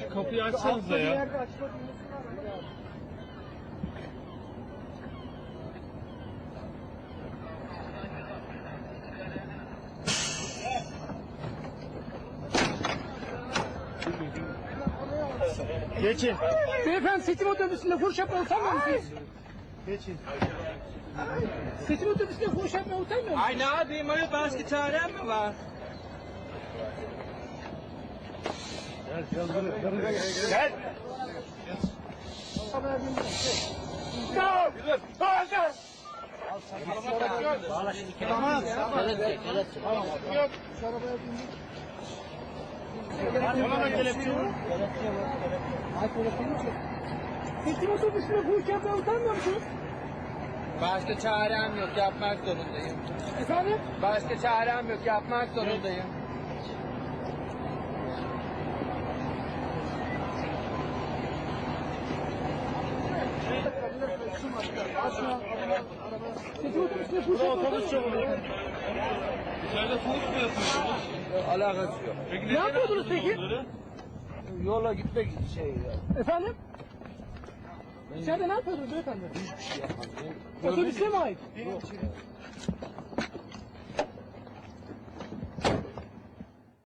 Şu kapıyı açsanıza ya. Geçin. Beyefendi seçim otobüsünde fuhuş yapmaya utanmıyor musunuz? Geçin. Seçim otobüsünde fuhuş yapmaya utanmıyor musunuz? Ay ne yapayım ayol başka çarem mi var? Gel. Vur. Seçim otobüsünde fuhuş yapmaya utanmıyor musunuz? Başka çarem yok yapmak zorundayım. Efendim? Başka çarem yok yapmak zorundayım. Seçim otobüsünde fuhuş Burada yapmaya otobüs utanmıyor musunuz? çabuk. İçeride sonuç mu yapıyorsunuz? Alakası yok. Peki Ne yapıyordunuz peki? bunları? Yola gitmek şey ya. Efendim? İçeride ne yapıyordunuz beyefendi? Hiçbir şey yapmadım. Otobüse mi ait?